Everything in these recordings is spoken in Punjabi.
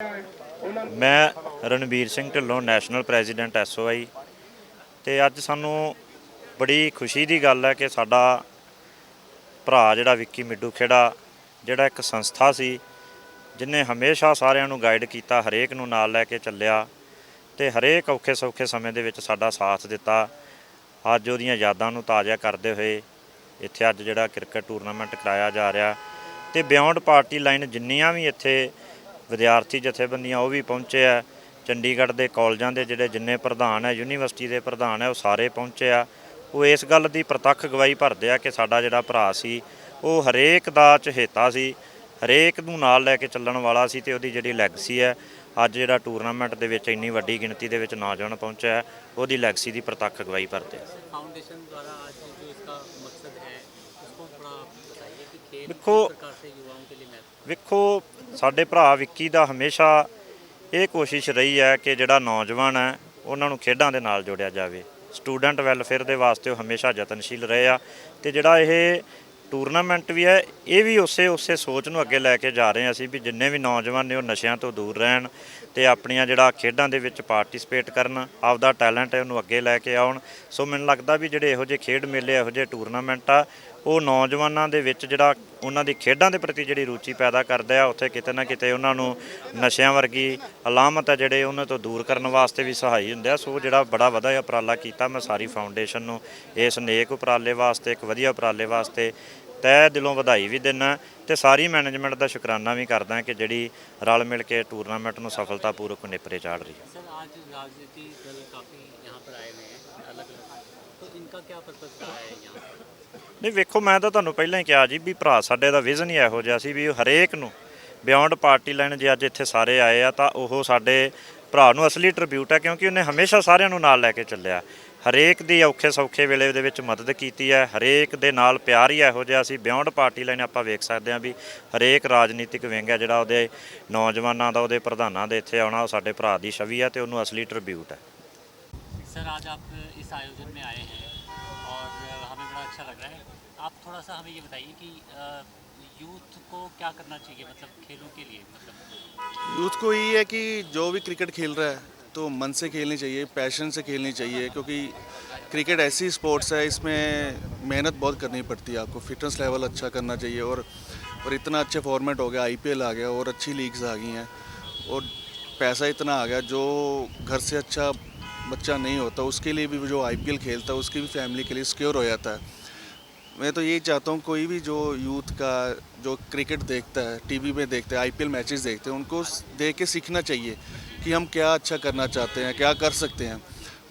ਮੈਂ Ranveer Singh Dhillon national president SOI ਤੇ ਅੱਜ ਸਾਨੂੰ ਬੜੀ ਖੁਸ਼ੀ ਦੀ ਗੱਲ ਹੈ ਕਿ ਸਾਡਾ ਭਰਾ ਜਿਹੜਾ ਵਿੱਕੀ ਮਿੱਡੂ ਖੇੜਾ, ਜਿਹੜਾ ਇੱਕ ਸੰਸਥਾ ਸੀ, ਜਿਨੇ ਹਮੇਸ਼ਾ ਸਾਰਿਆਂ ਨੂੰ ਗਾਈਡ ਕੀਤਾ, ਹਰੇਕ ਨੂੰ ਨਾਲ ਲੈ ਕੇ ਚੱਲਿਆ ਤੇ ਹਰੇਕ ਔਖੇ ਸੌਖੇ ਸਮੇਂ ਦੇ ਵਿੱਚ ਸਾਡਾ ਸਾਥ ਦਿੱਤਾ। ਅੱਜ ਉਹਦੀਆਂ ਯਾਦਾਂ ਨੂੰ ਤਾਜ਼ਾ ਕਰਦੇ ਹੋਏ ਇੱਥੇ ਅੱਜ ਜਿਹੜਾ ਕ੍ਰਿਕਟ ਟੂਰਨਾਮੈਂਟ ਕਰਾਇਆ ਜਾ ਰਿਹਾ ਤੇ ਬਿਯੋਂਡ ਪਾਰਟੀ ਲਾਈਨ ਜਿੰਨੀਆਂ ਵੀ ਇੱਥੇ ਵਿਦਿਆਰਥੀ ਜਥੇਬੰਦੀਆਂ ਉਹ ਵੀ ਪਹੁੰਚੇ ਆ ਚੰਡੀਗੜ੍ਹ ਦੇ ਕਾਲਜਾਂ ਦੇ ਜਿਹੜੇ ਜਿੰਨੇ ਪ੍ਰਧਾਨ ਹੈ ਯੂਨੀਵਰਸਿਟੀ ਦੇ ਪ੍ਰਧਾਨ ਹੈ ਉਹ ਸਾਰੇ ਪਹੁੰਚੇ ਆ ਉਹ ਇਸ ਗੱਲ ਦੀ ਪ੍ਰਤੱਖ ਗਵਾਹੀ ਭਰਦੇ ਆ ਕਿ ਸਾਡਾ ਜਿਹੜਾ ਭਰਾ ਸੀ ਉਹ ਹਰੇਕ ਦਾ ਚਹੇਤਾ ਸੀ ਹਰੇਕ ਨੂੰ ਨਾਲ ਲੈ ਕੇ ਚੱਲਣ ਵਾਲਾ ਸੀ ਤੇ ਉਹਦੀ ਜਿਹੜੀ ਲੈਗਸੀ ਹੈ ਅੱਜ ਜਿਹੜਾ ਟੂਰਨਾਮੈਂਟ ਦੇ ਵਿੱਚ ਇੰਨੀ ਵੱਡੀ ਗਿਣਤੀ ਦੇ ਵਿੱਚ ਨੌਜਵਾਨ ਪਹੁੰਚਿਆ ਹੈ, ਉਹਦੀ ਲੈਗਸੀ ਦੀ ਪ੍ਰਤੱਖ ਗਵਾਹੀ ਭਰਦੇ ਆ फाउंडेशन द्वारा आज जो इसका मकसद है उसको थोड़ा बताइए कि खेल देखो, किस प्रकार से युवाओं के लिए महत्व ਵੇਖੋ ਸਾਡੇ ਭਰਾ ਵਿੱਕੀ ਦਾ ਹਮੇਸ਼ਾ ਇਹ ਕੋਸ਼ਿਸ਼ ਰਹੀ ਹੈ ਕਿ ਜਿਹੜਾ ਨੌਜਵਾਨ ਹੈ, ਉਹਨਾਂ ਨੂੰ ਖੇਡਾਂ ਦੇ ਨਾਲ ਜੋੜਿਆ ਜਾਵੇ। ਸਟੂਡੈਂਟ ਵੈਲਫੇਅਰ ਦੇ ਵਾਸਤੇ ਉਹ ਹਮੇਸ਼ਾ ਯਤਨਸ਼ੀਲ ਰਹੇ ਆ ਤੇ ਜਿਹੜਾ ਇਹ ਟੂਰਨਾਮੈਂਟ ਵੀ ਹੈ, ਇਹ ਵੀ ਉਸੇ ਉਸੇ ਸੋਚ ਨੂੰ ਅੱਗੇ ਲੈ ਕੇ ਜਾ ਰਹੇ ਹਾਂ ਅਸੀਂ ਵੀ ਜਿੰਨੇ ਵੀ ਨੌਜਵਾਨ ਨੇ ਉਹ ਨਸ਼ਿਆਂ ਤੋਂ ਦੂਰ ਰਹਿਣ ਤੇ ਆਪਣੀਆਂ ਜਿਹੜਾ ਖੇਡਾਂ ਦੇ ਵਿੱਚ ਪਾਰਟਿਸਿਪੇਟ ਕਰਨ, ਆਪਦਾ ਟੈਲੈਂਟ ਹੈ ਉਹਨੂੰ ਅੱਗੇ ਲੈ ਕੇ ਆਉਣ। ਸੋ ਮੈਨੂੰ ਲੱਗਦਾ ਵੀ ਜਿਹੜੇ ਇਹੋ ਜਿਹੇ ਖੇਡ ਮੇਲੇ, ਇਹੋ ਜਿਹੇ ਟੂਰਨਾਮੈਂਟ ਆ ਉਹ ਨੌਜਵਾਨਾਂ ਦੇ ਵਿੱਚ ਜਿਹੜਾ ਉਹਨਾਂ ਦੀ ਖੇਡਾਂ ਦੇ ਪ੍ਰਤੀ ਜਿਹੜੀ ਰੁਚੀ ਪੈਦਾ ਕਰਦੇ ਆ ਉੱਥੇ ਕਿਤੇ ਨਾ ਕਿਤੇ ਉਹਨਾਂ ਨੂੰ ਨਸ਼ਿਆਂ ਵਰਗੀ ਅਲਾਮਤ ਹੈ ਜਿਹੜੇ ਉਹਨਾਂ ਤੋਂ ਦੂਰ ਕਰਨ ਵਾਸਤੇ ਵੀ ਸਹਾਈ ਹੁੰਦੇ ਆ ਸੋ ਜਿਹੜਾ ਬੜਾ ਵਧਾ ਉਪਰਾਲਾ ਕੀਤਾ ਮੈਂ ਸਾਰੀ ਫਾਊਂਡੇਸ਼ਨ ਨੂੰ ਇਸ ਨੇਕ ਉਪਰਾਲੇ ਵਾਸਤੇ ਇੱਕ ਵਧੀਆ ਉਪਰਾਲੇ ਵਾਸਤੇ ਤਹਿ ਦਿਲੋਂ ਵਧਾਈ ਵੀ ਦਿੰਦਾ ਤੇ ਸਾਰੀ ਮੈਨੇਜਮੈਂਟ ਦਾ ਸ਼ੁਕਰਾਨਾ ਵੀ ਕਰਦਾ ਕਿ ਜਿਹੜੀ ਰਲ ਮਿਲ ਕੇ ਟੂਰਨਾਮੈਂਟ ਨੂੰ ਸਫਲਤਾਪੂਰਵਕ ਨਿਪਰੇ ਚਾੜ ਰਹੀ ਹੈ सर आज राजनीति दल काफ़ी यहाँ पर आए हुए हैं अलग अलग तो इनका क्या पर्पज़ रहा है यहाँ पर ਨਹੀਂ, ਵੇਖੋ, ਮੈਂ ਤਾਂ ਤੁਹਾਨੂੰ ਪਹਿਲਾਂ ਹੀ ਕਿਹਾ ਜੀ ਵੀ ਭਰਾ ਸਾਡੇ ਦਾ ਵਿਜ਼ਨ ਹੀ ਇਹੋ ਜਿਹਾ ਸੀ ਵੀ ਹਰੇਕ ਨੂੰ ਬਿਯੋਂਡ ਪਾਰਟੀ ਲਾਈਨ ਜੇ ਅੱਜ ਇੱਥੇ ਸਾਰੇ ਆਏ ਆ, ਤਾਂ ਉਹ ਸਾਡੇ ਭਰਾ ਨੂੰ ਅਸਲੀ ਟ੍ਰਿਬਿਊਟ ਹੈ ਕਿਉਂਕਿ ਉਹਨੇ ਹਮੇਸ਼ਾ ਸਾਰਿਆਂ ਨੂੰ ਨਾਲ ਲੈ ਕੇ ਚੱਲਿਆ। ਹਰੇਕ ਦੀ ਔਖੇ ਸੌਖੇ ਵੇਲੇ ਦੇ ਵਿੱਚ ਮਦਦ ਕੀਤੀ ਹੈ ਹਰੇਕ ਦੇ ਨਾਲ ਪਿਆਰ ਹੀ ਇਹੋ ਜਿਹਾ ਸੀ। ਬਿਯੋਂਡ ਪਾਰਟੀ ਲਾਈਨ ਆਪਾਂ ਵੇਖ ਸਕਦੇ ਹਾਂ ਵੀ ਹਰੇਕ ਰਾਜਨੀਤਿਕ ਵਿੰਗ ਹੈ ਜਿਹੜਾ ਉਹਦੇ ਨੌਜਵਾਨਾਂ ਦਾ, ਉਹਦੇ ਪ੍ਰਧਾਨਾਂ ਦੇ ਇੱਥੇ ਆਉਣਾ, ਉਹ ਸਾਡੇ ਭਰਾ ਦੀ ਛਵੀ ਹੈ ਤੇ ਉਹਨੂੰ ਅਸਲੀ ਟ੍ਰਿਬਿਊਟ ਹੈ ਸਰ ਅੱਜ ਆਪ ਇਸ ਆਯੋਜਨ ਮੇ ਆਏ ਹੈ। अच्छा लग रहा है। आप थोड़ा सा हमें ये बताइए कि यूथ को क्या करना चाहिए मतलब खेलों के लिए मतलब? यूथ को यही है कि जो भी क्रिकेट खेल रहा है तो मन से खेलनी चाहिए, पैशन से खेलनी चाहिए, क्योंकि क्रिकेट ऐसी स्पोर्ट्स है, इसमें मेहनत बहुत करनी पड़ती है आपको, फिटनेस लेवल अच्छा करना चाहिए और और इतना अच्छे फॉर्मेट हो गया, आईपीएल आ गया और अच्छी लीग्स आ गई हैं, और पैसा इतना आ गया, जो घर से अच्छा बच्चा नहीं होता, उसके लिए भी जो आईपीएल खेलता है, उसकी भी फैमिली के लिए सिक्योर हो जाता है। मैं तो यही चाहता हूँ, कोई भी जो यूथ का, जो क्रिकेट देखता है टीवी में देखते हैं आईपीएल मैचेस देखते हैं, उनको देख के सीखना चाहिए कि हम क्या अच्छा करना चाहते हैं, क्या कर सकते हैं।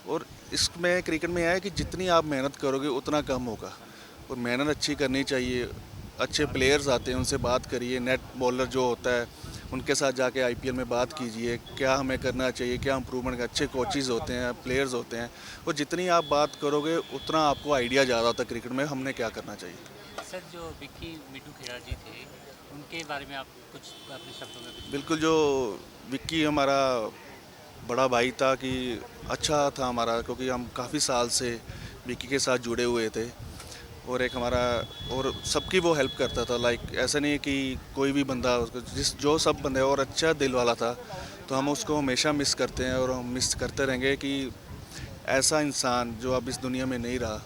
और इसमें क्रिकेट में यह है कि जितनी आप मेहनत करोगे, उतना कम होगा। और मेहनत अच्छी करनी चाहिए, अच्छे प्लेयर्स आते हैं, उनसे बात करिए नेट बॉलर जो होता है उनके साथ जाके आईपीएल में बात कीजिए क्या हमें करना चाहिए क्या इम्प्रूवमेंट अच्छे कोचेज़ होते हैं प्लेयर्स होते हैं और जितनी आप बात करोगे उतना आपको आइडिया ज़्यादा होता है क्रिकेट में हमने क्या करना चाहिए। सर जो विक्की मिट्टू खेड़ा जी थे उनके बारे में आप कुछ अपने शब्दों में बिल्कुल जो विक्की हमारा बड़ा भाई था कि अच्छा था हमारा क्योंकि हम काफ़ी साल से विक्की के साथ जुड़े हुए थे। और एक हमारा, और सबकी वो हेल्प करता था लाइक ऐसा नहीं है कि कोई भी बंदा उसको, जिस, जो सब बंदे और अच्छा दिल वाला था तो हम उसको हमेशा मिस करते हैं और हम मिस करते रहेंगे कि ऐसा इंसान जो अब इस दुनिया में नहीं रहा,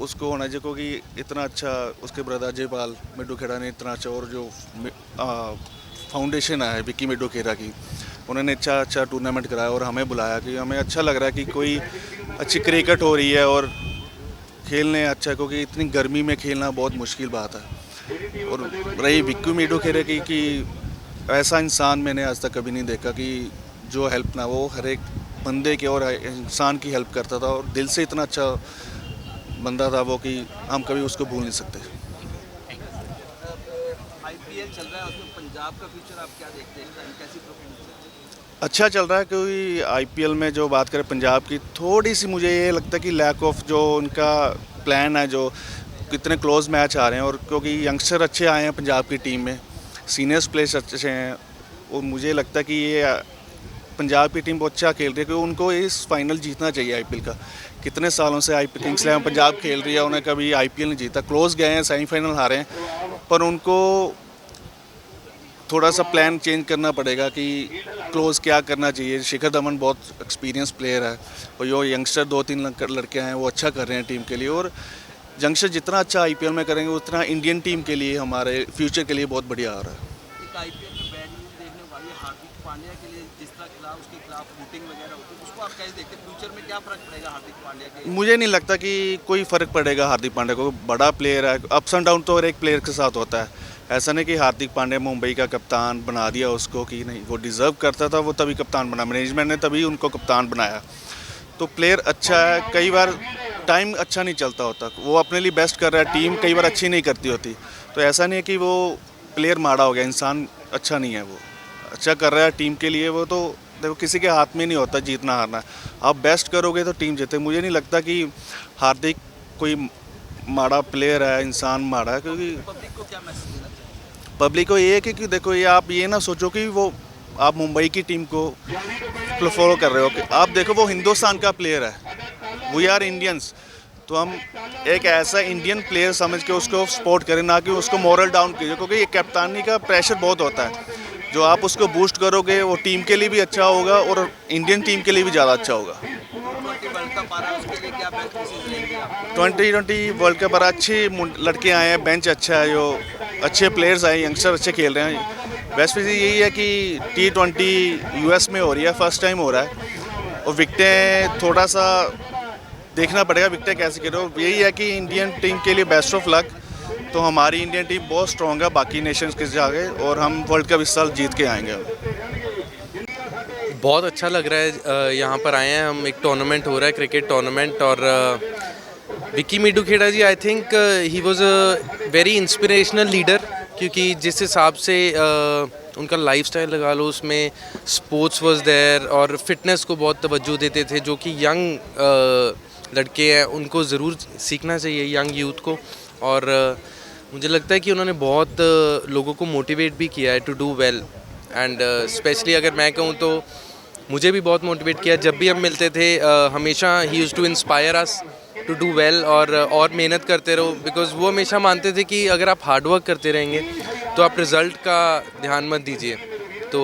उसको होना चाहिए क्योंकि इतना अच्छा उसके ब्रदर जयपाल मिड्डू खेड़ा ने इतना अच्छा और जो फाउंडेशन है विक्की मिड्डू खेड़ा की, उन्होंने अच्छा अच्छा टूर्नामेंट कराया और हमें बुलाया कि हमें अच्छा लग रहा है कि कोई अच्छी क्रिकेट हो रही है और खेलने अच्छा क्योंकि इतनी गर्मी में खेलना बहुत मुश्किल बात है। और रही विक्की मिड्डू खेड़ा की, कि ऐसा इंसान मैंने आज तक कभी नहीं देखा कि जो हेल्प ना वो हर एक बंदे के और इंसान की हेल्प करता था और दिल से इतना अच्छा बंदा था वो कि हम कभी उसको भूल नहीं सकते। आईपीएल चल रहा है, उसमें पंजाब का फ्यूचर आप क्या देखते हैं? कैसी है अच्छा चल रहा है क्योंकि आईपीएल में जो बात करें पंजाब की, थोड़ी सी मुझे ये लगता है कि लैक ऑफ़ जो उनका प्लान है, जो कितने क्लोज मैच आ रहे हैं और क्योंकि यंगस्टर अच्छे आए हैं पंजाब की टीम में सीनियर्स प्लेयर्स अच्छे हैं, और मुझे लगता है कि ये पंजाब की टीम बहुत अच्छा खेल रही है क्योंकि उनको इस फाइनल जीतना चाहिए आईपीएल का। कितने सालों से आई किंग्स इलेवन पंजाब खेल रही है, उन्हें कभी आईपीएल नहीं जीता। क्लोज गए हैं सेमीफाइनल हारे हैं, पर उनको थोड़ा सा प्लान चेंज करना पड़ेगा कि क्लोज क्या करना चाहिए। शिखर धवन बहुत एक्सपीरियंस प्लेयर है और जो यंगस्टर दो तीन लड़के- हैं वो अच्छा कर रहे हैं टीम के लिए और यंगस्टर जितना अच्छा आईपीएल में करेंगे उतना इंडियन टीम के लिए हमारे फ्यूचर के लिए बहुत बढ़िया आ रहा है। मुझे नहीं लगता कि कोई फ़र्क पड़ेगा हार्दिक पांड्या को। बड़ा प्लेयर है अप्स एंड डाउन तो हर एक प्लेयर के साथ होता है। ऐसा नहीं कि हार्दिक पांड्या मुंबई का कप्तान बना दिया उसको कि नहीं, वो डिज़र्व करता था, वो तभी कप्तान बना। मैनेजमेंट ने तभी उनको कप्तान बनाया। तो प्लेयर अच्छा है, कई बार टाइम अच्छा नहीं चलता होता। वो अपने लिए बेस्ट कर रहा है टीम कई बार अच्छी नहीं करती होती। तो ऐसा नहीं है कि वो प्लेयर माड़ा हो गया, इंसान अच्छा नहीं है वो। अच्छा कर रहा है टीम के लिए, वो तो देखो किसी के हाथ में नहीं होता जीतना हारना। आप बेस्ट करोगे तो टीम जीते। मुझे नहीं लगता कि हार्दिक कोई माड़ा प्लेयर है, इंसान माड़ा है, क्योंकि पब्लिक को क्या मैसेज देना चाहिए पब्लिक को ये है कि, कि देखो ये आप ये ना सोचो कि वो आप मुंबई की टीम को फॉलो कर रहे हो कि आप देखो वो हिंदुस्तान का प्लेयर है। वी आर इंडियंस तो हम एक ऐसा इंडियन प्लेयर समझ के उसको सपोर्ट करें ना कि उसको मॉरल डाउन कीजिए क्योंकि ये कप्तानी का प्रेशर बहुत होता है। जो आप उसको बूस्ट करोगे वो टीम के लिए भी अच्छा होगा और इंडियन टीम के लिए भी ज़्यादा अच्छा होगा। ट्वेंटी ट्वेंटी वर्ल्ड कप पर अच्छे लड़के आए हैं बेंच अच्छा है जो अच्छे प्लेयर्स आए यंगस्टर अच्छे खेल रहे हैं। बेस्ट फिजी यही है कि टी ट्वेंटी यू में हो रही है फ़र्स्ट टाइम हो रहा है। और विकटें थोड़ा सा देखना पड़ेगा विकटें कैसे खेलो यही है कि इंडियन टीम के लिए बेस्ट ऑफ़ लक तो हमारी इंडियन टीम बहुत स्ट्रॉन्ग है, बाकी नेशंस के आगे, और हम वर्ल्ड कप इस साल जीत के आएँगे। बहुत अच्छा लग रहा है यहाँ पर आए हैं हम। एक टूर्नामेंट हो रहा है क्रिकेट टूर्नामेंट और Vicky Middu Kheda ji I think he was a very inspirational leader क्योंकि जिस हिसाब से अ, उनका लाइफस्टाइल लगा लो उसमें स्पोर्ट्स वाज देयर और फिटनेस को बहुत तवज्जो देते थे जो कि यंग uh, लड़के हैं उनको ज़रूर सीखना चाहिए यंग यूथ को। और अ, मुझे लगता है कि उन्होंने बहुत अ, लोगों को मोटिवेट भी किया है to do well and specially अगर मैं कहूँ तो मुझे भी बहुत मोटिवेट किया। जब भी हम मिलते थे अ, हमेशा ही used to inspire us to do well और और मेहनत करते रहो बिकॉज़ वो हमेशा मानते थे कि अगर आप हार्ड वर्क करते रहेंगे तो आप रिज़ल्ट का ध्यान मत दीजिए। तो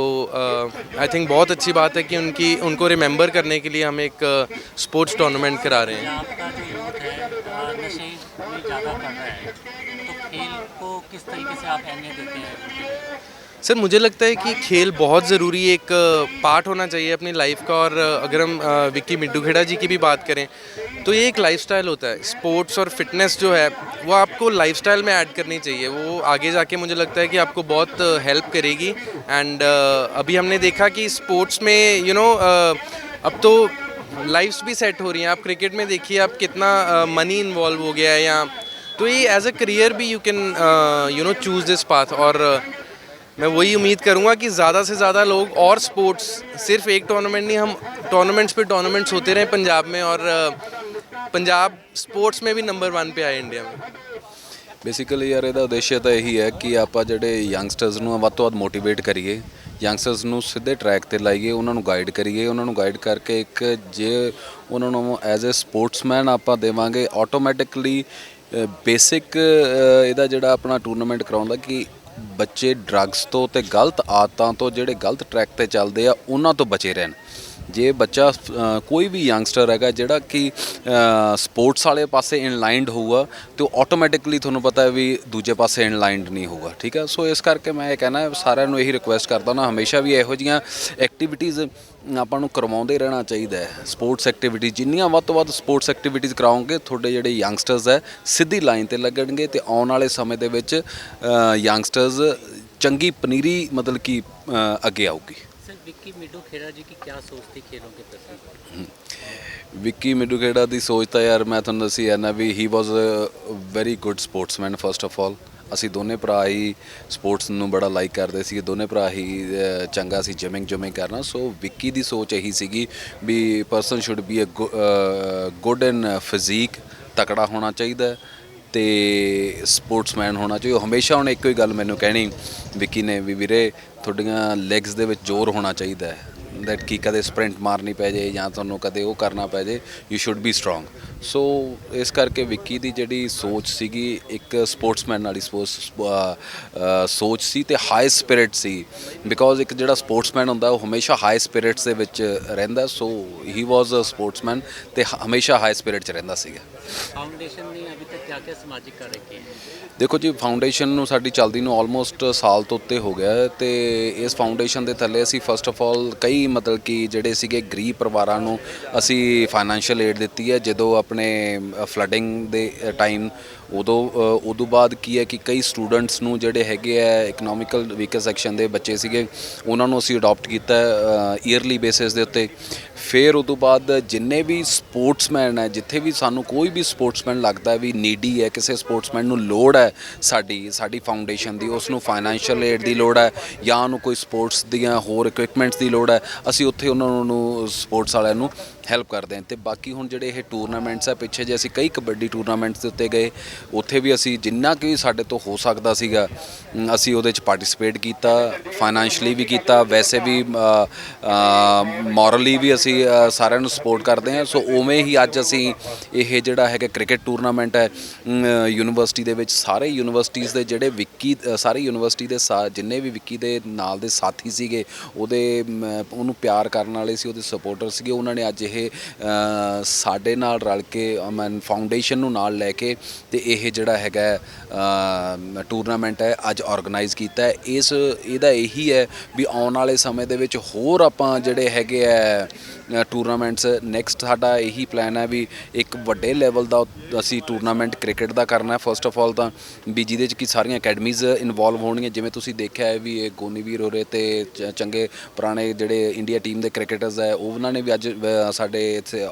आई थिंक बहुत अच्छी बात है कि उनकी, उनको रिमेंबर करने के लिए हम एक स्पोर्ट्स टूर्नामेंट करा रहे हैं। सर मुझे लगता है कि खेल बहुत ज़रूरी एक पार्ट होना चाहिए अपनी लाइफ का और अगर हम विक्की मिड्डू खेड़ा जी की भी बात करें तो ये एक लाइफस्टाइल होता है। स्पोर्ट्स और फिटनेस जो है वो आपको लाइफस्टाइल में ऐड करनी चाहिए। वो आगे जाके मुझे लगता है कि आपको बहुत हेल्प करेगी। एंड अभी हमने देखा कि स्पोर्ट्स में यू you नो know, अब तो लाइफ्स भी सेट हो रही हैं। आप क्रिकेट में देखिए आप कितना मनी इन्वॉल्व हो गया है या तो ये एज अ करियर भी you can you know choose this path और मैं वही उम्मीद करूंगा कि ज़्यादा से ज़्यादा लोग और स्पोर्ट्स सिर्फ एक टूर्नामेंट नहीं हम टूर्नामेंट्स पे टूर्नामेंट्स होते रहे पंजाब में और अ, पंजाब स्पोर्ट्स में भी नंबर वन पे आए इंडिया में ਬੇਸਿਕਲੀ ਯਾਰ ਇਹਦਾ ਉਦੇਸ਼ ਤਾਂ ਇਹੀ ਹੈ ਕਿ ਆਪਾਂ ਜਿਹੜੇ ਯੰਗਸਟਰਸ ਨੂੰ ਵੱਧ ਤੋਂ ਵੱਧ ਮੋਟੀਵੇਟ ਕਰੀਏ ਯੰਗਸਟਰਸ ਨੂੰ ਸਿੱਧੇ ਟਰੈਕ ਤੇ ਲਾਈਏ ਉਹਨਾਂ ਨੂੰ ਗਾਈਡ ਕਰੀਏ ਉਹਨਾਂ ਨੂੰ ਗਾਈਡ ਕਰਕੇ ਇੱਕ ਜੇ ਉਹਨਾਂ ਨੂੰ ਐਜ਼ ਅ ਸਪੋਰਟਸਮੈਨ ਆਪਾਂ ਦੇਵਾਂਗੇ ਆਟੋਮੈਟਿਕਲੀ ਬੇਸਿਕ ਇਹਦਾ ਜਿਹੜਾ ਆਪਣਾ ਟੂਰਨਾਮੈਂਟ ਕਰਾਉਂਦਾ ਕਿ ਬੱਚੇ ਡਰੱਗਸ ਤੋਂ ਤੇ ਗਲਤ ਆਦਤਾਂ ਤੋਂ ਜਿਹੜੇ ਗਲਤ ਟਰੈਕ ਤੇ ਚੱਲਦੇ ਆ, ਉਹਨਾਂ ਤੋਂ ਬਚੇ ਰਹਿਣ। ਜੇ ਬੱਚਾ ਕੋਈ ਵੀ ਯੰਗਸਟਰ ਹੈਗਾ ਜਿਹੜਾ ਕਿ ਸਪੋਰਟਸ ਵਾਲੇ ਪਾਸੇ ਇਨਲਾਈਨਡ ਹੋਊਗਾ, ਤੇ ਉਹ ਆਟੋਮੈਟਿਕਲੀ ਤੁਹਾਨੂੰ ਪਤਾ ਹੈ ਵੀ ਦੂਜੇ ਪਾਸੇ ਇਨਲਾਈਨਡ ਨਹੀਂ ਹੋਊਗਾ, ਠੀਕ ਹੈ? ਸੋ ਇਸ ਕਰਕੇ ਮੈਂ ਇਹ ਕਹਿਣਾ ਸਾਰਿਆਂ ਨੂੰ ਇਹੀ ਰਿਕੁਐਸਟ ਕਰਦਾ ਨਾ, ਹਮੇਸ਼ਾ ਵੀ ਇਹੋ ਜੀਆਂ ਐਕਟੀਵਿਟੀਜ਼ ਆਪਾਂ ਨੂੰ ਕਰਵਾਉਂਦੇ ਰਹਿਣਾ ਚਾਹੀਦਾ ਹੈ। ਸਪੋਰਟਸ ਐਕਟੀਵਿਟੀ ਜਿੰਨੀਆਂ ਵੱਧ ਤੋਂ ਵੱਧ ਸਪੋਰਟਸ ਐਕਟੀਵਿਟੀਜ਼ ਕਰਾਉਂਗੇ ਤੁਹਾਡੇ ਜਿਹੜੇ ਯੰਗਸਟਰਸ ਹੈ, ਸਿੱਧੀ ਲਾਈਨ ਤੇ ਲੱਗਣਗੇ ਤੇ ਆਉਣ ਵਾਲੇ ਸਮੇਂ ਦੇ ਵਿੱਚ ਯੰਗਸਟਰਸ ਚੰਗੀ ਪਨੀਰੀ ਮਤਲਬ ਕਿ ਅੱਗੇ ਆਊਗੀ। विक्की मिडू खेड़ा जी की क्या सोच थी खेलों के प्रति ਵਿੱਕੀ ਮਿੱਡੂ ਖੇੜਾ ਦੀ ਸੋਚ ਤਾਂ ਯਾਰ ਮੈਂ ਤੁਹਾਨੂੰ ਦੱਸੀ ਹੈ ਨਾ ਵੀ he was a very good sportsman first of all ਅਸੀਂ ਦੋਨੇ ਭਰਾ ਹੀ ਸਪੋਰਟਸ ਨੂੰ ਬੜਾ ਲਾਈਕ ਕਰਦੇ ਸੀ ਦੋਨੇ ਭਰਾ ਹੀ ਅ, ਚੰਗਾ ਸੀ ਜਿਮਿੰਗ ਜਿਮਿੰਗ ਕਰਨਾ ਸੋ ਵਿੱਕੀ ਦੀ ਸੋਚ ਇਹੀ ਸੀਗੀ ਵੀ person should be a good in physique ਤਕੜਾ ਹੋਣਾ ਚਾਹੀਦਾ ਹੈ ਤੇ ਸਪੋਰਟਸਮੈਨ ਹੋਣਾ ਚਾਹੀਦਾ। ਹਮੇਸ਼ਾ ਉਹਨੇ ਇੱਕੋ ਹੀ ਗੱਲ ਮੈਨੂੰ ਕਹਿਣੀ, ਵਿੱਕੀ ਨੇ ਵੀ ਵੀਰੇ ਤੁਹਾਡੀਆਂ ਲੈਗਸ ਦੇ ਵਿੱਚ ਜ਼ੋਰ ਹੋਣਾ ਚਾਹੀਦਾ ਹੈ। ਦੈਟ ਕਿ ਕਦੇ ਸਪ੍ਰਿੰਟ ਮਾਰਨੀ ਪੈ ਜਾਏ ਜਾਂ ਤੁਹਾਨੂੰ ਕਦੇ ਉਹ ਕਰਨਾ ਪੈ ਜਾਏ you should be strong so ਇਸ ਕਰਕੇ ਵਿੱਕੀ ਦੀ ਜਿਹੜੀ ਸੋਚ ਸੀਗੀ ਇੱਕ ਸਪੋਰਟਸਮੈਨ ਵਾਲੀ ਸੋਚ ਸੀ ਤੇ ਹਾਈ ਸਪਿਰਿਟ ਸੀ। ਬਿਕੋਜ਼ ਇੱਕ ਜਿਹੜਾ ਸਪੋਰਟਸਮੈਨ ਹੁੰਦਾ ਉਹ ਹਮੇਸ਼ਾ ਹਾਈ ਸਪਿਰਿਟਸ ਦੇ ਵਿੱਚ ਰਹਿੰਦਾ ਸੋ ਹੀ ਵਾਸ ਅ ਸਪੋਰਟਸਮੈਨ ਤੇ ਹਮੇਸ਼ਾ ਹਾਈ ਸਪਿਰਿਟ ਚ ਰਹਿੰਦਾ ਸੀਗਾ। ਫਾਊਂਡੇਸ਼ਨ ਨੇ ਅਭੀ ਤੱਕ ਕੀ ਕੀ ਸਮਾਜਿਕ ਕਾਰਜ ਕੀਏ ਦੇਖੋ ਜੀ ਫਾਊਂਡੇਸ਼ਨ ਨੂੰ ਸਾਡੀ ਚੱਲਦੀ ਨੂੰ ਆਲਮੋਸਟ ਸਾਲ ਤੋਂ ਉੱਤੇ ਹੋ ਗਿਆ ਤੇ ਇਸ ਫਾਊਂਡੇਸ਼ਨ ਦੇ ਥੱਲੇ ਅਸੀਂ ਫਸਟ ਆਫ ਆਲ ਕਈ ਮਤਲਬ ਕਿ ਜਿਹੜੇ ਸੀਗੇ ਗਰੀਬ ਪਰਿਵਾਰਾਂ ਨੂੰ ਅਸੀਂ ਫਾਈਨੈਂਸ਼ੀਅਲ ਏਡ ਦਿੱਤੀ ਹੈ ਜਦੋਂ ਆਪਣੇ ਆਪਣੇ ਫਲੱਡਿੰਗ ਦੇ ਟਾਈਮ ਉਦੋਂ ਉਦੋਂ ਬਾਅਦ ਕੀ ਹੈ ਕਿ ਕਈ ਸਟੂਡੈਂਟਸ ਨੂੰ ਜਿਹੜੇ ਹੈਗੇ ਆ ਇਕਨੋਮਿਕਲ ਵੀਕਰ ਸੈਕਸ਼ਨ ਦੇ ਬੱਚੇ ਸੀਗੇ, ਉਹਨਾਂ ਨੂੰ ਅਸੀਂ ਅਡਾਪਟ ਕੀਤਾ ਈਅਰਲੀ ਬੇਸਿਸ ਦੇ ਉੱਤੇ। ਫਿਰ ਉਦੋਂ ਬਾਅਦ ਜਿੰਨੇ ਵੀ ਸਪੋਰਟਸਮੈਨ ਹੈ, ਜਿੱਥੇ ਵੀ ਸਾਨੂੰ ਕੋਈ ਵੀ ਸਪੋਰਟਸਮੈਨ ਲੱਗਦਾ ਵੀ ਨੀਡੀ ਹੈ, ਕਿਸੇ ਸਪੋਰਟਸਮੈਨ ਨੂੰ ਲੋੜ ਹੈ ਸਾਡੀ ਸਾਡੀ ਫਾਊਂਡੇਸ਼ਨ ਦੀ ਉਸ ਨੂੰ ਫਾਈਨੈਂਸ਼ੀਅਲ ਏਡ ਦੀ ਲੋੜ ਹੈ ਜਾਂ ਉਹਨੂੰ ਕੋਈ ਸਪੋਰਟਸ ਦੀਆਂ ਹੋਰ ਇਕਵਿਪਮੈਂਟਸ ਦੀ ਲੋੜ ਹੈ, ਅਸੀਂ ਉੱਥੇ ਉਹਨਾਂ ਨੂੰ ਸਪੋਰਟਸ ਵਾਲਿਆਂ ਨੂੰ ਹੈਲਪ ਕਰਦੇ ਹਾਂ ਤੇ ਬਾਕੀ ਹੁਣ ਜਿਹੜੇ ਇਹ ਟੂਰਨਾਮੈਂਟਸ ਆ ਪਿੱਛੇ ਜੇ ਅਸੀਂ ਕਈ ਕਬੱਡੀ ਟੂਰਨਾਮੈਂਟਸ ਦੇ ਉੱਤੇ ਗਏ ਉੱਥੇ ਵੀ ਅਸੀਂ ਜਿੰਨਾ ਕਿ ਸਾਡੇ ਤੋਂ ਹੋ ਸਕਦਾ ਸੀਗਾ ਅਸੀਂ ਉਹਦੇ ਚ ਪਾਰਟਿਸਿਪੇਟ ਕੀਤਾ ਫਾਈਨੈਂਸ਼ਲੀ ਵੀ ਕੀਤਾ ਵੈਸੇ ਵੀ ਮੋਰਲੀ ਵੀ ਅਸੀਂ ਸਾਰਿਆਂ ਨੂੰ ਸਪੋਰਟ ਕਰਦੇ ਹਾਂ ਸੋ ਉਵੇਂ ਹੀ ਅੱਜ ਅਸੀਂ ਇਹ ਜਿਹੜਾ ਹੈਗਾ ਕ੍ਰਿਕਟ ਟੂਰਨਾਮੈਂਟ ਹੈ ਯੂਨੀਵਰਸਿਟੀ ਦੇ ਵਿੱਚ ਸਾਰੇ ਯੂਨੀਵਰਸਿਟੀਜ਼ ਦੇ ਜਿਹੜੇ ਵਿੱਕੀ ਅ, ਸਾਰੇ ਯੂਨੀਵਰਸਿਟੀ ਦੇ ਸਾ- ਜਿੰਨੇ ਵੀ ਵਿੱਕੀ ਦੇ ਨਾਲ ਦੇ ਸਾਥੀ ਸੀਗੇ ਉਹਦੇ ਉਹਨੂੰ ਪਿਆਰ ਕਰਨ ਵਾਲੇ ਸੀ ਉਹਦੇ ਸਪੋਰਟਰ ਸੀਗੇ ਉਹਨਾਂ ਨੇ ਅੱਜ ਇਹ ਅ, ਸਾਡੇ ਨਾਲ ਰਲ ਕੇ ਮਨ ਫਾਊਂਡੇਸ਼ਨ ਨੂੰ ਨਾਲ ਲੈ ਕੇ ਤੇ ਇਹ ਜਿਹੜਾ ਹੈਗਾ ਟੂਰਨਾਮੈਂਟ ਹੈ ਅੱਜ ਆਰਗੇਨਾਈਜ਼ ਕੀਤਾ ਹੈ। ਇਸ ਇਹਦਾ ਇਹੀ ਹੈ ਵੀ ਆਉਣ ਵਾਲੇ ਸਮੇਂ ਦੇ ਵਿੱਚ ਹੋਰ ਆਪਾਂ ਜਿਹੜੇ ਹੈਗੇ ਆ ਟੂਰਨਾਮੈਂਟਸ ਨੈਕਸਟ ਸਾਡਾ ਇਹੀ ਪਲਾਨ ਹੈ ਵੀ ਇੱਕ ਵੱਡੇ ਲੈਵਲ ਦਾ ਅਸੀਂ ਟੂਰਨਾਮੈਂਟ ਕ੍ਰਿਕਟ ਦਾ ਕਰਨਾ ਫਸਟ ਆਫ ਆਲ ਤਾਂ ਵੀ ਜਿਹਦੇ ਚ ਕਿ ਸਾਰੀਆਂ ਅਕੈਡਮੀਜ਼ ਇਨਵੋਲਵ ਹੋਣਗੀਆਂ। ਜਿਵੇਂ ਤੁਸੀਂ ਦੇਖਿਆ ਹੈ ਵੀ ਇਹ ਗੋਨੀਵੀਰ ਹੋਰੇ ਤੇ ਚ- ਚੰਗੇ ਪੁਰਾਣੇ ਜਿਹੜੇ ਇੰਡੀਆ ਟੀਮ ਦੇ ਕ੍ਰਿਕਟਰਸ ਹੈ, ਉਹਨਾਂ ਨੇ ਵੀ ਅੱਜ ਸਾਡੇ ਇੱਥੇ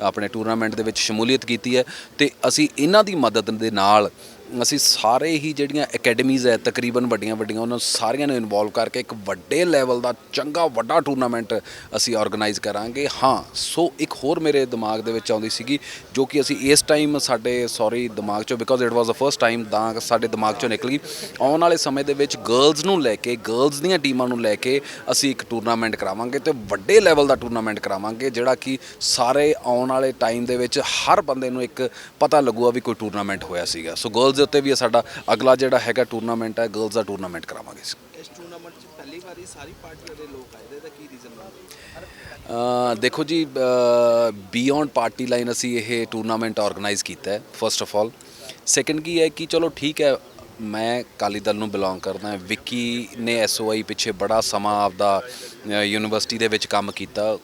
ਆਪਣੇ ਟੂਰਨਾਮੈਂਟ ਦੇ ਵਿੱਚ ਸ਼ਮੂਲੀਅਤ ਕੀਤੀ ਹੈ। ਤੇ ਅਸੀਂ ਇਹਨਾਂ ਦੀ ਮਦਦ ਦੇ ਨਾਲ ਅਸੀਂ ਸਾਰੇ ਹੀ ਜਿਹੜੀਆਂ ਅਕੈਡਮੀਜ਼ ਹੈ, ਤਕਰੀਬਨ ਵੱਡੀਆਂ ਵੱਡੀਆਂ, ਉਹਨਾਂ ਸਾਰੀਆਂ ਨੂੰ ਇਨਵੋਲਵ ਕਰਕੇ ਇੱਕ ਵੱਡੇ ਲੈਵਲ ਦਾ ਚੰਗਾ ਵੱਡਾ ਟੂਰਨਾਮੈਂਟ ਅਸੀਂ ਆਰਗੇਨਾਈਜ਼ ਕਰਾਂਗੇ। ਹਾਂ, ਸੋ ਇੱਕ ਹੋਰ ਮੇਰੇ ਦਿਮਾਗ ਦੇ ਵਿੱਚ ਆਉਂਦੀ ਸੀਗੀ, ਜੋ ਕਿ ਅਸੀਂ ਇਸ ਟਾਈਮ ਸਾਡੇ ਸੌਰੀ ਦਿਮਾਗ ਚੋਂ because it was the first time ਤਾਂ ਸਾਡੇ ਦਿਮਾਗ ਚੋਂ ਨਿਕਲੀ ਆਉਣ ਵਾਲੇ ਸਮੇਂ ਦੇ ਵਿੱਚ ਗਰਲਜ਼ ਨੂੰ ਲੈ ਕੇ ਗਰਲਜ਼ ਦੀਆਂ ਟੀਮਾਂ ਨੂੰ ਲੈ ਕੇ ਅਸੀਂ ਇੱਕ ਟੂਰਨਾਮੈਂਟ ਕਰਾਵਾਂਗੇ ਤੇ ਵੱਡੇ ਲੈਵਲ ਦਾ ਟੂਰਨਾਮੈਂਟ ਕਰਾਵਾਂਗੇ, ਜਿਹੜਾ ਕਿ ਸਾਰੇ ਆਉਣ ਵਾਲੇ ਟਾਈਮ ਦੇ ਵਿੱਚ ਹਰ ਬੰਦੇ ਨੂੰ ਇੱਕ ਪਤਾ ਲੱਗੂਗਾ ਵੀ ਕੋਈ ਟੂਰਨਾਮੈਂਟ ਹੋਇਆ ਸੀਗਾ। ਸੋ ਗਰਲਜ਼ ਦੇ ਉੱਤੇ ਵੀ ਸਾਡਾ ਅਗਲਾ ਜਿਹੜਾ ਹੈਗਾ ਟੂਰਨਾਮੈਂਟ ਹੈ ਗਰਲਜ਼ ਦਾ ਟੂਰਨਾਮੈਂਟ ਕਰਾਵਾਂਗੇ ਇਸ ਟੂਰਨਾਮੈਂਟ 'ਚ ਪਹਿਲੀ ਵਾਰੀ ਸਾਰੀ ਪਾਰਟੀਆਂ ਦੇ ਲੋਕ ਆਏ ਦੇ ਦਾ ਕੀ ਰੀਜ਼ਨ ਬਣਦਾ ਅ, ਦੇਖੋ ਜੀ ਬੀਯੋਂਡ ਪਾਰਟੀ ਲਾਈਨ ਅਸੀਂ ਇਹ ਟੂਰਨਾਮੈਂਟ ਆਰਗੇਨਾਈਜ਼ ਕੀਤਾ ਹੈ ਫਸਟ ਆਫ ਆਲ ਸੈਕੰਡ ਕੀ ਹੈ ਕਿ ਚਲੋ ਠੀਕ ਹੈ ਮੈਂ ਕਾਲੀ ਦਲ ਨੂੰ ਬਿਲੋਂਗ ਕਰਦਾ ਵਿੱਕੀ ਨੇ ਐਸਓਆਈ ਪਿੱਛੇ ਬੜਾ ਸਮਾਂ ਆਪਦਾ ਯੂਨੀਵਰਸਿਟੀ ਦੇ ਵਿੱਚ ਕੰਮ ਕੀਤਾ।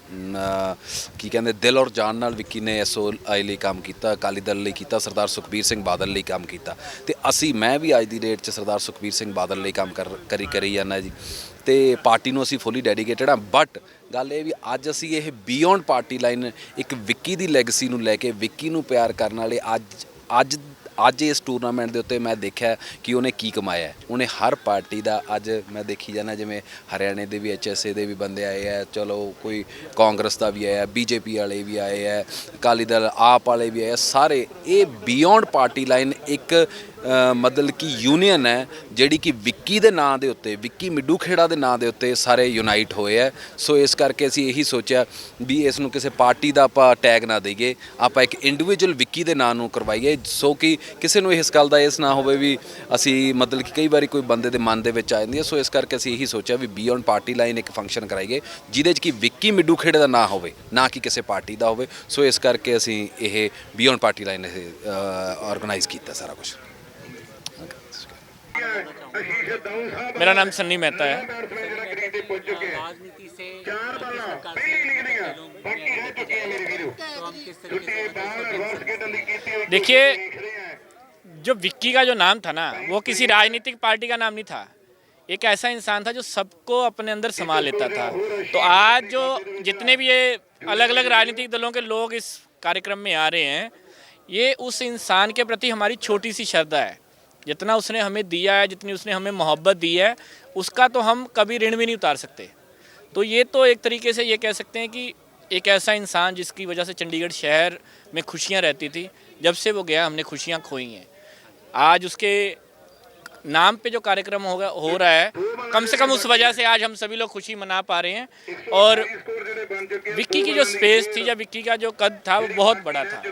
ਕੀ ਕਹਿੰਦੇ, ਦਿਲ ਔਰ ਜਾਨ ਨਾਲ ਵਿੱਕੀ ਨੇ ਐਸਓਆਈ ਲਈ ਕੰਮ ਕੀਤਾ ਕਾਲੀ ਦਲ ਲਈ ਕੀਤਾ, ਸਰਦਾਰ ਸੁਖਬੀਰ ਸਿੰਘ ਬਾਦਲ ਲਈ ਕੰਮ ਕੀਤਾ। ਤੇ ਅਸੀਂ, ਮੈਂ ਵੀ ਅੱਜ ਦੀ ਡੇਟ 'ਚ ਸਰਦਾਰ ਸੁਖਬੀਰ ਸਿੰਘ ਬਾਦਲ ਲਈ ਕੰਮ ਕਰ, ਕਰੀ ਕਰੀ ਜਾਂਦਾ ਜੀ। ਤੇ ਪਾਰਟੀ ਨੂੰ ਅਸੀਂ ਫੁੱਲੀ ਡੈਡੀਕੇਟਡ ਆ ਬਟ ਗੱਲ ਇਹ ਵੀ ਅੱਜ ਅਸੀਂ ਇਹ ਬੀਯੋਂਡ ਪਾਰਟੀ ਲਾਈਨ ਇੱਕ ਵਿੱਕੀ ਦੀ ਲੈਗੇਸੀ ਨੂੰ ਲੈ ਕੇ ਵਿੱਕੀ ਨੂੰ ਪਿਆਰ ਕਰਨ ਵਾਲੇ ਅੱਜ ਅੱਜ ਅੱਜ ਇਸ ਟੂਰਨਾਮੈਂਟ ਦੇ ਉੱਤੇ ਮੈਂ ਦੇਖਿਆ ਕਿ ਉਹਨੇ ਕੀ ਕਮਾਇਆ ਉਹਨੇ ਹਰ ਪਾਰਟੀ ਦਾ ਅੱਜ ਮੈਂ ਦੇਖੀ ਜਾਣਾ ਜਿਵੇਂ ਹਰਿਆਣੇ ਦੇ ਵੀ ਐਚਐਸਏ ਦੇ ਵੀ ਬੰਦੇ ਆਏ ਆ ਚਲੋ ਕੋਈ ਕਾਂਗਰਸ ਦਾ ਵੀ ਆਇਆ ਬੀਜੇਪੀ ਵਾਲੇ ਵੀ ਆਏ ਆ ਅਕਾਲੀ ਦਲ ਆਪ ਵਾਲੇ ਵੀ ਆਏ ਆ, ਸਾਰੇ ਇਹ ਬੀਯੋਂਡ ਪਾਰਟੀ ਲਾਈਨ ਇੱਕ ਮਤਲਬ ਕਿ ਯੂਨੀਅਨ ਹੈ, ਜਿਹੜੀ ਕਿ ਵਿੱਕੀ ਦੇ ਨਾਂ ਦੇ ਉੱਤੇ, ਵਿੱਕੀ ਮਿੱਡੂ ਖੇੜਾ ਦੇ ਨਾਂ ਦੇ ਉੱਤੇ ਸਾਰੇ ਯੂਨਾਈਟ ਹੋਏ ਹੈ। ਸੋ ਇਸ ਕਰਕੇ ਅਸੀਂ ਇਹੀ ਸੋਚਿਆ ਵੀ ਇਸ ਨੂੰ ਕਿਸੇ ਪਾਰਟੀ ਦਾ ਆਪਾਂ ਟੈਗ ਨਾ ਦੇਈਏ। ਆਪਾਂ ਇੱਕ ਇੰਡੀਵਿਜੂਅਲ ਵਿੱਕੀ ਦੇ ਨਾਂ ਨੂੰ ਕਰਵਾਈਏ ਸੋ ਕਿ ਕਿਸੇ ਨੂੰ ਇਸ ਗੱਲ ਦਾ ਇਸ ਨਾ ਹੋਵੇ ਵੀ ਅਸੀਂ ਮਤਲਬ ਕਿ ਕਈ ਵਾਰੀ ਕੋਈ ਬੰਦੇ ਦੇ ਮਨ ਦੇ ਵਿੱਚ ਆ ਜਾਂਦੀ ਹੈ। ਸੋ ਇਸ ਕਰਕੇ ਅਸੀਂ ਇਹੀ ਸੋਚਿਆ ਵੀ ਬੀ ਔਨ ਪਾਰਟੀ ਲਾਈਨ ਇੱਕ ਫੰਕਸ਼ਨ ਕਰਾਈਏ, ਜਿਹਦੇ 'ਚ ਕਿ ਵਿੱਕੀ ਮਿੱਡੂ ਖੇੜੇ ਦਾ ਨਾਂ ਹੋਵੇ, ਨਾ ਕਿ ਕਿਸੇ ਪਾਰਟੀ ਦਾ ਹੋਵੇ। ਸੋ ਇਸ ਕਰਕੇ ਅਸੀਂ ਇਹ ਬੀ ਔਨ ਪਾਰਟੀ ਲਾਈਨ ਇਹ ਆਰਗੇਨਾਈਜ਼ ਕੀਤਾ ਸਾਰਾ ਕੁਝ मेरा नाम सन्नी मेहता है। राजनीति से? देखिए जो विक्की का जो नाम था ना वो किसी राजनीतिक पार्टी का नाम नहीं था। एक ऐसा इंसान था जो सबको अपने अंदर समा लेता था। तो आज जो जितने भी ये अलग अलग राजनीतिक दलों के लोग इस कार्यक्रम में आ रहे हैं ये उस इंसान के प्रति हमारी छोटी सी श्रद्धा है। जितना उसने हमें दिया है, जितनी उसने हमें मोहब्बत दी है, उसका तो हम कभी ऋण भी नहीं उतार सकते। तो ये तो एक तरीके से ये कह सकते हैं कि एक ऐसा इंसान जिसकी वजह से चंडीगढ़ शहर में खुशियाँ रहती थी, जब से वो गया, हमने खुशियाँ खोई हैं। आज उसके नाम पे जो कार्यक्रम होगा हो रहा है, कम से कम उस वजह से आज हम सभी लोग खुशी मना पा रहे हैं। और विक्की की जो स्पेस थी, या विक्की का जो कद था, वो बहुत बड़ा था।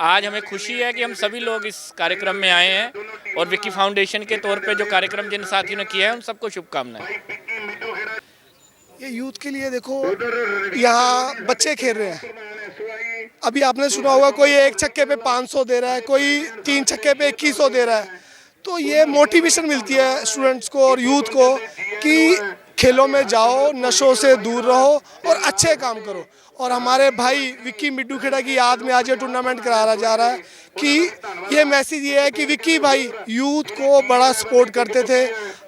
आज हमें खुशी है कि हम सभी लोग इस कार्यक्रम में आए हैं और विक्की फाउंडेशन के तौर पे जो कार्यक्रम जिन साथियों ने किया है, उन सबको शुभकामनाएँ। ये यूथ के लिए देखो, यहाँ बच्चे खेल रहे हैं। अभी आपने सुना होगा, कोई एक छक्के पे 500 दे रहा है, कोई तीन छक्के पे 2100 दे रहा है। तो ये मोटिवेशन मिलती है स्टूडेंट्स को और यूथ को कि खेलों में जाओ, नशों से दूर रहो और अच्छे काम करो। और हमारे भाई विक्की मिड्डू खेड़ा की याद में आज ये टूर्नामेंट कराया जा रहा है कि ये मैसेज ये है कि विक्की भाई यूथ को बड़ा सपोर्ट करते थे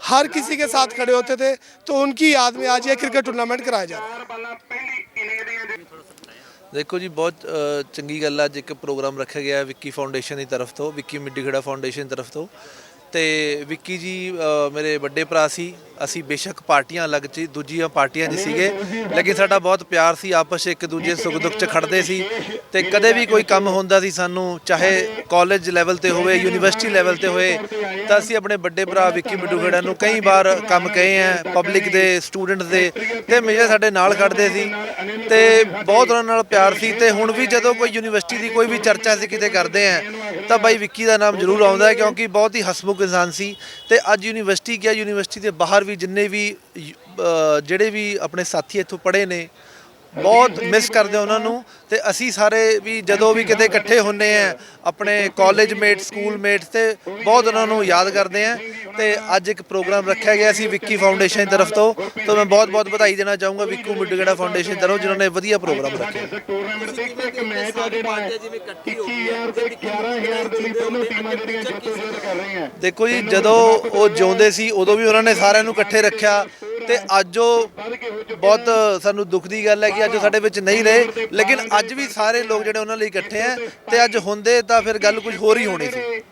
हर किसी के साथ खड़े होते थे तो उनकी याद में आज ये क्रिकेट टूर्नामेंट कराया जा रहा है ਦੇਖੋ ਜੀ ਬਹੁਤ ਅ, ਚੰਗੀ ਗੱਲ ਆ ਅੱਜ ਇੱਕ ਪ੍ਰੋਗਰਾਮ ਰੱਖਿਆ ਗਿਆ ਹੈ ਵਿੱਕੀ ਫਾਊਂਡੇਸ਼ਨ ਦੀ ਤਰਫ ਤੋਂ ਵਿੱਕੀ ਮਿੱਡੀ ਖੇੜਾ ਫਾਊਂਡੇਸ਼ਨ ਦੀ ਤਰਫ ਤੋਂ ਤੇ ਵਿੱਕੀ ਜੀ ਅ, ਮੇਰੇ ਵੱਡੇ ਭਰਾ ਸੀ ਅਸੀਂ ਬੇਸ਼ੱਕ ਪਾਰਟੀਆਂ ਅਲੱਗ ਸੀ ਦੂਜੀਆਂ ਪਾਰਟੀਆਂ 'ਚ ਸੀਗੇ, ਲੇਕਿਨ ਸਾਡਾ ਬਹੁਤ ਪਿਆਰ ਸੀ, ਆਪਸ 'ਚ ਇੱਕ ਦੂਜੇ ਸੁੱਖ ਦੁੱਖ 'ਚ ਖੜਦੇ ਸੀ ਤੇ ਕਦੇ ਵੀ ਕੋਈ ਕੰਮ ਹੁੰਦਾ ਸੀ ਸਾਨੂੰ, ਚਾਹੇ ਕਾਲਜ ਲੈਵਲ ਤੇ ਹੋਵੇ ਯੂਨੀਵਰਸਿਟੀ ਲੈਵਲ ਤੇ ਹੋਵੇ ਤਾਂ ਅਸੀਂ ਆਪਣੇ ਵੱਡੇ ਭਰਾ ਵਿੱਕੀ ਮਿੱਡੂ ਖੇੜਾ ਨੂੰ ਕਈ ਵਾਰ ਕੰਮ ਕਹੇ ਆ ਪਬਲਿਕ ਦੇ ਸਟੂਡੈਂਟਸ ਦੇ, ਤੇ ਹਮੇਸ਼ਾ ਸਾਡੇ ਨਾਲ ਖੜਦੇ ਸੀ ਤੇ ਬਹੁਤ ਉਹਨਾਂ ਨਾਲ ਪਿਆਰ ਸੀ ਤੇ ਹੁਣ ਵੀ ਜਦੋਂ ਕੋਈ ਯੂਨੀਵਰਸਿਟੀ ਦੀ ਕੋਈ ਵੀ ਚਰਚਾ ਅਸੀਂ ਕਿਤੇ ਕਰਦੇ ਆ, ਤਾਂ ਬਾਈ ਵਿੱਕੀ ਦਾ ਨਾਮ ਜ਼ਰੂਰ ਆਉਂਦਾ ਹੈ ਕਿਉਂਕਿ ਬਹੁਤ ਹੀ ਹਸਮੁਖ ਇਨਸਾਨ ਸੀ ਤੇ ਅੱਜ ਯੂਨੀਵਰਸਿਟੀ ਗਿਆ ਯੂਨੀਵਰਸਿਟੀ ਦੇ ਬਾਹਰ ਵੀ ਜਿੰਨੇ ਵੀ ਜਿਹੜੇ ਵੀ ਆਪਣੇ ਸਾਥੀ ਇੱਥੋਂ ਪੜ੍ਹੇ ਨੇ ਬਹੁਤ ਮਿਸ ਕਰਦੇ ਉਹਨਾਂ ਨੂੰ ਤੇ ਅਸੀਂ ਸਾਰੇ ਵੀ ਜਦੋਂ ਵੀ ਕਿਤੇ ਇਕੱਠੇ ਹੁੰਨੇ ਆ, ਆਪਣੇ ਕਾਲਜ ਮੇਟ ਸਕੂਲ ਮੇਟ ਤੇ ਬਹੁਤ ਉਹਨਾਂ ਨੂੰ ਯਾਦ ਕਰਦੇ ਆ ਤੇ ਅੱਜ ਇੱਕ ਪ੍ਰੋਗਰਾਮ ਰੱਖਿਆ ਗਿਆ ਸੀ ਵਿੱਕੀ ਫਾਊਂਡੇਸ਼ਨ ਦੀ ਤਰਫ ਤੋਂ, ਤਾਂ ਮੈਂ ਬਹੁਤ ਬਹੁਤ ਵਧਾਈ ਦੇਣਾ ਚਾਹੂੰਗਾ ਵਿੱਕੂ ਮਿੱਡੂਗੜਾ ਫਾਊਂਡੇਸ਼ਨ ਤਰਫੋਂ ਜਿਨ੍ਹਾਂ ਨੇ ਵਧੀਆ ਪ੍ਰੋਗਰਾਮ ਰੱਖਿਆ ਦੇਖੋ ਜੀ, ਜਦੋਂ ਉਹ ਜਿਉਂਦੇ ਸੀ, ਉਦੋਂ ਵੀ ਉਹਨਾਂ ਨੇ ਸਾਰਿਆਂ ਨੂੰ ਇਕੱਠੇ ਰੱਖਿਆ। ਤੇ ਅੱਜ ਉਹ ਬਹੁਤ ਸਾਨੂੰ ਦੁੱਖ ਦੀ ਗੱਲ ਹੈ ਕਿ ਅੱਜ ਉਹ ਸਾਡੇ ਵਿੱਚ ਨਹੀਂ ਰਹੇ। ਲੇਕਿਨ ਅੱਜ ਵੀ ਸਾਰੇ ਲੋਕ ਜਿਹੜੇ ਉਹਨਾਂ ਲਈ ਇਕੱਠੇ ਆ ਤੇ ਅੱਜ ਹੁੰਦੇ ਤਾਂ ਫਿਰ ਗੱਲ ਕੁਝ ਹੋਰ ਹੀ ਹੋਣੀ ਸੀ।